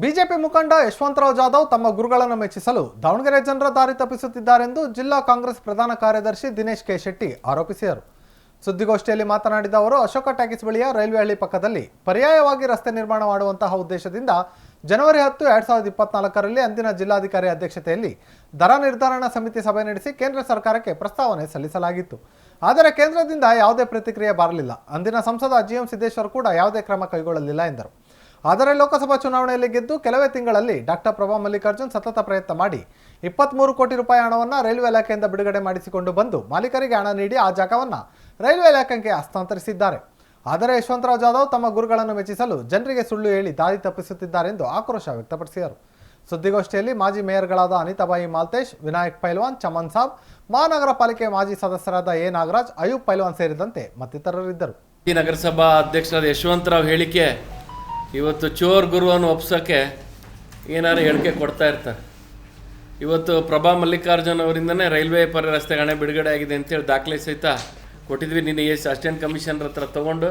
BJP ಮುಖಂಡ ಯಶವಂತರಾವ್ ಜಾಧವ್ ತಮ್ಮ ಗುರುಗಳನ್ನು ಮೆಚ್ಚಿಸಲು ದಾವಣಗೆರೆ ಜನರ ದಾರಿ ತಪ್ಪಿಸುತ್ತಿದ್ದಾರೆಂದು ಜಿಲ್ಲಾ ಕಾಂಗ್ರೆಸ್ ಪ್ರಧಾನ ಕಾರ್ಯದರ್ಶಿ ದಿನೇಶ್ ಕೆ ಶೆಟ್ಟಿ ಆರೋಪಿಸಿದರು. ಸುದ್ದಿಗೋಷ್ಠಿಯಲ್ಲಿ ಮಾತನಾಡಿದ ಅವರು, ಅಶೋಕ ಟ್ಯಾಕಿಸ್ ಬಳಿಯ ರೈಲ್ವೆ ಹಳ್ಳಿ ಪಕ್ಕದಲ್ಲಿ ಪರ್ಯಾಯವಾಗಿ ರಸ್ತೆ ನಿರ್ಮಾಣ ಮಾಡುವಂತಹ ಉದ್ದೇಶದಿಂದ ಜನವರಿ ಹತ್ತು ಎರಡ್ ಸಾವಿರದ ಇಪ್ಪತ್ನಾಲ್ಕರಲ್ಲಿ ಅಂದಿನ ಜಿಲ್ಲಾಧಿಕಾರಿ ಅಧ್ಯಕ್ಷತೆಯಲ್ಲಿ ದರ ನಿರ್ಧಾರಣಾ ಸಮಿತಿ ಸಭೆ ನಡೆಸಿ ಕೇಂದ್ರ ಸರ್ಕಾರಕ್ಕೆ ಪ್ರಸ್ತಾವನೆ ಸಲ್ಲಿಸಲಾಗಿತ್ತು. ಆದರೆ ಕೇಂದ್ರದಿಂದ ಯಾವುದೇ ಪ್ರತಿಕ್ರಿಯೆ ಬರಲಿಲ್ಲ. ಅಂದಿನ ಸಂಸದ ಜಿ ಎಂ ಸಿದ್ದೇಶ್ವರ್ ಕೂಡ ಯಾವುದೇ ಕ್ರಮ ಕೈಗೊಳ್ಳಲಿಲ್ಲ ಎಂದರು. ಆದರೆ ಲೋಕಸಭಾ ಚುನಾವಣೆಯಲ್ಲಿ ಗೆದ್ದು ಕೆಲವೇ ತಿಂಗಳಲ್ಲಿ ಡಾಕ್ಟರ್ ಪ್ರಭಾ ಮಲ್ಲಿಕಾರ್ಜುನ್ ಸತತ ಪ್ರಯತ್ನ ಮಾಡಿ ಇಪ್ಪತ್ಮೂರು ಕೋಟಿ ರೂಪಾಯಿ ಹಣವನ್ನು ರೈಲ್ವೆ ಇಲಾಖೆಯಿಂದ ಬಿಡುಗಡೆ ಮಾಡಿಸಿಕೊಂಡು ಬಂದು ಮಾಲೀಕರಿಗೆ ಹಣ ನೀಡಿ ಆ ಜಾಗವನ್ನು ರೈಲ್ವೆ ಇಲಾಖೆಗೆ ಹಸ್ತಾಂತರಿಸಿದ್ದಾರೆ. ಆದರೆ ಯಶವಂತರಾವ್ ಜಾಧವ್ ತಮ್ಮ ಗುರುಗಳನ್ನು ಮೆಚ್ಚಿಸಲು ಜನರಿಗೆ ಸುಳ್ಳು ಹೇಳಿ ದಾರಿ ತಪ್ಪಿಸುತ್ತಿದ್ದಾರೆಂದು ಆಕ್ರೋಶ ವ್ಯಕ್ತಪಡಿಸಿದರು. ಸುದ್ದಿಗೋಷ್ಠಿಯಲ್ಲಿ ಮಾಜಿ ಮೇಯರ್ಗಳಾದ ಅನಿತಾಬಾಯಿ ಮಾಲ್ತೇಶ್, ವಿನಾಯಕ್ ಪೈಲ್ವಾನ್, ಚಮನ್ ಸಾಬ್ ಮಹಾನಗರ ಪಾಲಿಕೆ ಮಾಜಿ ಸದಸ್ಯರಾದ ಎ ನಾಗರಾಜ್ ಅಯೂಬ್ ಪೈಲ್ವಾನ್ ಸೇರಿದಂತೆ ಮತ್ತಿತರರಿದ್ದರು. ನಗರಸಭಾ ಅಧ್ಯಕ್ಷರಾದ ಯಶವಂತರಾವ್ ಹೇಳಿಕೆ ಇವತ್ತು ಚೋರ್ ಗುರುವನ್ನು ಒಪ್ಸೋಕ್ಕೆ ಏನಾರು ಹೇಳಿಕೆ ಕೊಡ್ತಾ ಇರ್ತಾರೆ. ಇವತ್ತು ಪ್ರಭಾ ಮಲ್ಲಿಕಾರ್ಜುನ್ ಅವರಿಂದನೇ ರೈಲ್ವೆ ಪರ ರಸ್ತೆ ಹಣ ಬಿಡುಗಡೆ ಆಗಿದೆ ಅಂತೇಳಿ ದಾಖಲೆ ಸಹಿತ ಕೊಟ್ಟಿದ್ವಿ. ನಿನ್ನೆ ಎಸ್ ಅಸಿಸ್ಟೆಂಟ್ ಕಮಿಷನರ್ ಹತ್ರ ತೊಗೊಂಡು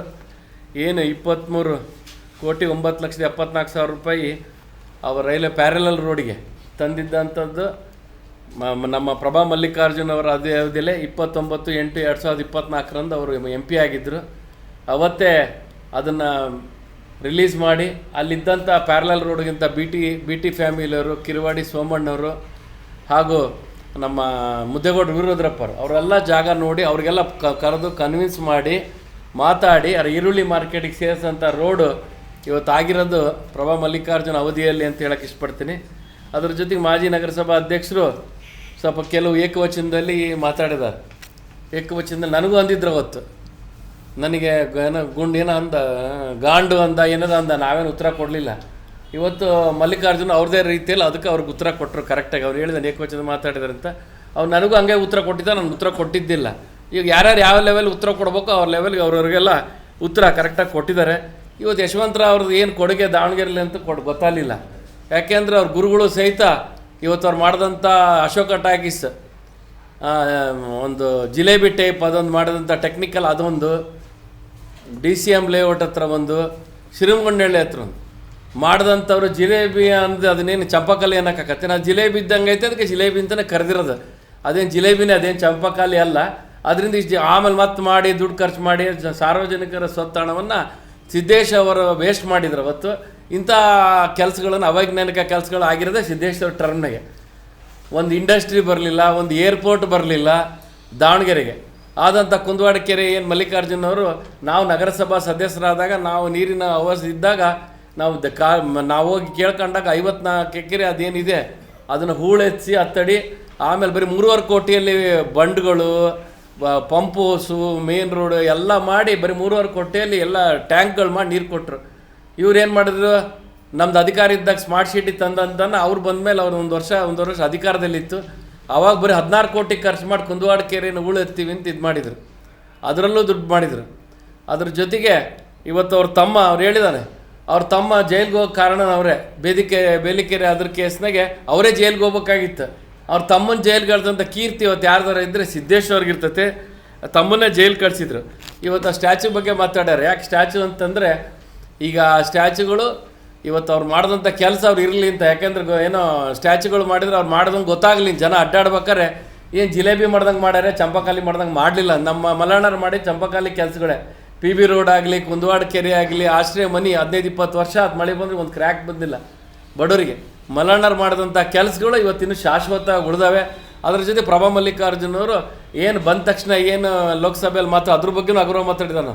ಏನು ಇಪ್ಪತ್ತ್ಮೂರು ಕೋಟಿ ಒಂಬತ್ತು ಲಕ್ಷದ ಎಪ್ಪತ್ನಾಲ್ಕು ಸಾವಿರ ರೂಪಾಯಿ ಅವರ ರೈಲ್ವೆ ಪ್ಯಾರಲಲ್ ರೋಡಿಗೆ ತಂದಿದ್ದಂಥದ್ದು. ನಮ್ಮ ಪ್ರಭಾ ಮಲ್ಲಿಕಾರ್ಜುನ್ ಅವರ ಅದೇ ಅವಧಿಯಲ್ಲೇ ಇಪ್ಪತ್ತೊಂಬತ್ತು ಎಂಟು ಎರಡು ಸಾವಿರದ ಇಪ್ಪತ್ನಾಲ್ಕರಂದು ಅವರು ಎಂ ಪಿ ಆಗಿದ್ದರು. ಅವತ್ತೇ ಅದನ್ನು ರಿಲೀಸ್ ಮಾಡಿ ಅಲ್ಲಿದ್ದಂಥ ಪ್ಯಾರಲಲ್ ರೋಡ್ಗಿಂತ ಬಿ ಟಿ ಬಿ ಟಿ ಫ್ಯಾಮಿಲಿಯವರು ಕಿರುವಾಡಿ ಸೋಮಣ್ಣವರು ಹಾಗೂ ನಮ್ಮ ಮುದ್ದೇಗೌಡ ವೀರಭದ್ರಪ್ಪರು ಅವರೆಲ್ಲ ಜಾಗ ನೋಡಿ ಅವ್ರಿಗೆಲ್ಲ ಕರೆದು ಕನ್ವಿನ್ಸ್ ಮಾಡಿ, ಮಾತಾಡಿ ಅವ್ರ ಈರುಳ್ಳಿ ಮಾರ್ಕೆಟಿಗೆ ಸೇರಿಸಂಥ ರೋಡು ಇವತ್ತು ಆಗಿರೋದು ಪ್ರಭಾ ಮಲ್ಲಿಕಾರ್ಜುನ ಅವಧಿಯಲ್ಲಿ ಅಂತ ಹೇಳಕ್ಕೆ ಇಷ್ಟಪಡ್ತೀನಿ. ಅದ್ರ ಜೊತೆಗೆ ಮಾಜಿ ನಗರಸಭಾ ಅಧ್ಯಕ್ಷರು ಸ್ವಲ್ಪ ಕೆಲವು ಏಕವಚನದಲ್ಲಿ ಮಾತಾಡಿದ್ದಾರೆ. ಏಕವಚನದಲ್ಲಿ ನನಗೂ ಅಂದಿದ್ರು ಅವತ್ತು. ನನಗೆ ಗುಂಡು ಏನೋ ಅಂದ, ಗಾಂಡು ಅಂದ, ಏನದ ಅಂದ, ನಾವೇನು ಉತ್ತರ ಕೊಡಲಿಲ್ಲ. ಇವತ್ತು ಮಲ್ಲಿಕಾರ್ಜುನ ಅವ್ರದೇ ರೀತಿಯಲ್ಲಿ ಅದಕ್ಕೆ ಅವ್ರಿಗೆ ಉತ್ತರ ಕೊಟ್ಟರು ಕರೆಕ್ಟಾಗಿ ಅವ್ರು ಹೇಳಿದ ಏಕವಚನ ಮಾತಾಡಿದಾರೆ ಅಂತ. ಅವ್ರು ನನಗೂ ಹಂಗೆ ಉತ್ತರ ಕೊಟ್ಟಿದ್ದ, ನಾನು ಉತ್ತರ ಕೊಟ್ಟಿದ್ದಿಲ್ಲ. ಈಗ ಯಾರ್ಯಾರು ಯಾವ ಲೆವೆಲ್ ಉತ್ತರ ಕೊಡ್ಬೇಕೋ ಅವ್ರ ಲೆವೆಲ್ಗೆ ಅವ್ರವ್ರಿಗೆಲ್ಲ ಉತ್ತರ ಕರೆಕ್ಟಾಗಿ ಕೊಟ್ಟಿದ್ದಾರೆ. ಇವತ್ತು ಯಶವಂತರ ಅವ್ರದ್ದು ಏನು ಕೊಡುಗೆ ದಾವಣಗೆರೆಲಿ ಅಂತ ಕೊಟ್ಟು ಗೊತ್ತಾಗಲಿಲ್ಲ. ಯಾಕೆಂದ್ರೆ ಅವ್ರ ಗುರುಗಳು ಸಹಿತ ಇವತ್ತು ಅವ್ರು ಮಾಡಿದಂಥ ಅಶೋಕ ಟಾಕೀಸ್ ಒಂದು ಜಿಲೇಬಿ ಟೈಪ್ ಅದೊಂದು ಮಾಡಿದಂಥ ಟೆಕ್ನಿಕಲ್ ಅದೊಂದು ಡಿ ಸಿ ಎಂ ಲೇಔಟ್ ಹತ್ರ ಒಂದು ಶ್ರೀಮಗೊಂಡಳ್ಳಿ ಹತ್ರ ಒಂದು. ಮಾಡಿದಂಥವ್ರು ಜಿಲೇಬಿ ಅಂದು ಅದನ್ನೇನು ಚಂಪಕಾಲಿ ಅನ್ನೋಕ್ಕಾಗತ್ತೆ. ನಾವು ಜಿಲೇಬಿ ಇದ್ದಂಗೆ ಐತೆ, ಅದಕ್ಕೆ ಜಿಲೇಬಿ ಅಂತಲೇ ಕರೆದಿರೋದು. ಅದೇನು ಜಿಲೇಬಿನೇ, ಅದೇನು ಚಂಪಕಾಲಿ ಅಲ್ಲ. ಅದರಿಂದ ಇಷ್ಟು ಆಮೇಲೆ ಮತ್ತೆ ಮಾಡಿ, ದುಡ್ಡು ಖರ್ಚು ಮಾಡಿ ಸಾರ್ವಜನಿಕರ ಸ್ವತ್ತ ಹಣವನ್ನು ಸಿದ್ದೇಶ್ ಅವರು ವೇಸ್ಟ್ ಮಾಡಿದ್ರು ಅವತ್ತು. ಇಂಥ ಕೆಲಸಗಳನ್ನು ಅವೈಜ್ಞಾನಿಕ ಕೆಲಸಗಳು ಆಗಿರೋದೇ ಸಿದ್ದೇಶ್ ಅವ್ರ ಟರ್ಮ್ನಾಗೆ ಒಂದು ಇಂಡಸ್ಟ್ರಿ ಬರಲಿಲ್ಲ, ಒಂದು ಏರ್ಪೋರ್ಟ್ ಬರಲಿಲ್ಲ ದಾವಣಗೆರೆಗೆ. ಆದಂಥ ಕುಂದವಾಡ ಕೆರೆ ಏನು ಮಲ್ಲಿಕಾರ್ಜುನ್ ಅವರು ನಾವು ನಗರಸಭಾ ಸದಸ್ಯರಾದಾಗ ನಾವು ನೀರಿನ ಅವಶ್ಯ ಇದ್ದಾಗ ನಾವು ದ ಕಾ ನಾವು ಹೋಗಿ ಕೇಳ್ಕೊಂಡಾಗ ಐವತ್ನಾಲ್ಕು ಎಕರೆ ಅದೇನಿದೆ, ಅದನ್ನು ಹೂಳೆಚ್ಚಿ ಹತ್ತಡಿ, ಆಮೇಲೆ ಬರೀ ಮೂರುವರೆ ಕೋಟಿಯಲ್ಲಿ ಬಂಡ್ಗಳು ಪಂಪ್ ಹೌಸು, ಮೇನ್ ರೋಡ್ ಎಲ್ಲ ಮಾಡಿ ಬರೀ ಮೂರುವರೆ ಕೋಟಿಯಲ್ಲಿ ಎಲ್ಲ ಟ್ಯಾಂಕ್ಗಳು ಮಾಡಿ ನೀರು ಕೊಟ್ಟರು ಇವ್ರು ಏನು ಮಾಡಿದ್ರು, ನಮ್ದು ಅಧಿಕಾರ ಇದ್ದಾಗ ಸ್ಮಾರ್ಟ್ ಸಿಟಿ ತಂದಂತನ ಅವ್ರು ಬಂದಮೇಲೆ ಅವ್ರು ಒಂದು ವರ್ಷ ಒಂದು ವರ್ಷ ಅಧಿಕಾರದಲ್ಲಿತ್ತು. ಅವಾಗ ಬರೀ ಹದಿನಾರು ಕೋಟಿ ಖರ್ಚು ಮಾಡಿ ಕುಂದವಾಡ ಕೆರೆಯನ್ನು ಉಳಿರ್ತೀವಿ ಅಂತ ಇದು ಮಾಡಿದರು. ಅದರಲ್ಲೂ ದುಡ್ಡು ಮಾಡಿದರು. ಅದ್ರ ಜೊತೆಗೆ ಇವತ್ತು ಅವ್ರ ತಮ್ಮ ಅವ್ರು ಹೇಳಿದಾನೆ, ಅವ್ರ ತಮ್ಮ ಜೈಲ್ಗೆ ಹೋಗೋ ಕಾರಣ ಅವರೇ. ಬೇದಿಕೆ, ಬೇಲಿಕೆರೆ ಅದ್ರ ಕೇಸ್ನಾಗೆ ಅವರೇ ಜೈಲ್ಗೆ ಹೋಗ್ಬೇಕಾಗಿತ್ತು. ಅವ್ರ ತಮ್ಮನ ಜೈಲ್ಗೆ ಕೀರ್ತಿ ಇವತ್ತು ಯಾರ್ದಾರ ಇದ್ದರೆ ಸಿದ್ದೇಶ್ವರ್ಗೆ ಇರ್ತೈತೆ. ತಮ್ಮನ್ನೇ ಜೈಲ್ ಕಳಿಸಿದ್ರು. ಇವತ್ತು ಆ ಸ್ಟ್ಯಾಚು ಬಗ್ಗೆ ಮಾತಾಡ್ಯಾರ. ಯಾಕೆ ಸ್ಟ್ಯಾಚು ಅಂತಂದರೆ ಈಗ ಆ ಸ್ಟ್ಯಾಚುಗಳು ಇವತ್ತು ಅವ್ರು ಮಾಡಿದಂಥ ಕೆಲಸ ಅವ್ರು ಇರಲಿ ಅಂತ, ಯಾಕೆಂದ್ರೆ ಏನೋ ಸ್ಟ್ಯಾಚುಗಳು ಮಾಡಿದ್ರೆ ಅವ್ರು ಮಾಡಿದಂಗೆ ಗೊತ್ತಾಗಲಿ ಜನ ಅಡ್ಡಾಡ್ಬೇಕಾರೆ ಏನು ಜಿಲೇಬಿ ಮಾಡ್ದಂಗೆ ಮಾಡ್ಯಾರೆ, ಚಂಪಕಾಲಿ ಮಾಡ್ದಂಗೆ ಮಾಡಲಿಲ್ಲ. ನಮ್ಮ ಮಲಾಣರು ಮಾಡಿ ಚಂಪಕಾಲಿ ಕೆಲಸಗಳೇ. ಪಿ ಬಿ ರೋಡ್ ಆಗಲಿ, ಕುಂದವಾಡ ಕೆರೆ ಆಗಲಿ, ಆಶ್ರಯ ಮನಿ ಹದಿನೈದು, ಇಪ್ಪತ್ತು ವರ್ಷ ಅದು ಮಳೆ ಬಂದರೆ ಒಂದು ಕ್ರ್ಯಾಕ್ ಬಂದಿಲ್ಲ. ಬಡವರಿಗೆ ಮಲಣ್ಣರು ಮಾಡಿದಂಥ ಕೆಲಸಗಳು ಇವತ್ತಿನ ಶಾಶ್ವತ ಉಳಿದಾವೆ. ಅದ್ರ ಜೊತೆ ಪ್ರಭಾ ಮಲ್ಲಿಕಾರ್ಜುನವರು ಏನು ಬಂದ ತಕ್ಷಣ ಏನು ಲೋಕಸಭೆಯಲ್ಲಿ ಮಾತು ಅದ್ರ ಬಗ್ಗೆನೂ ಅಗೌರವ ಮಾತಾಡಿದಾನೆ?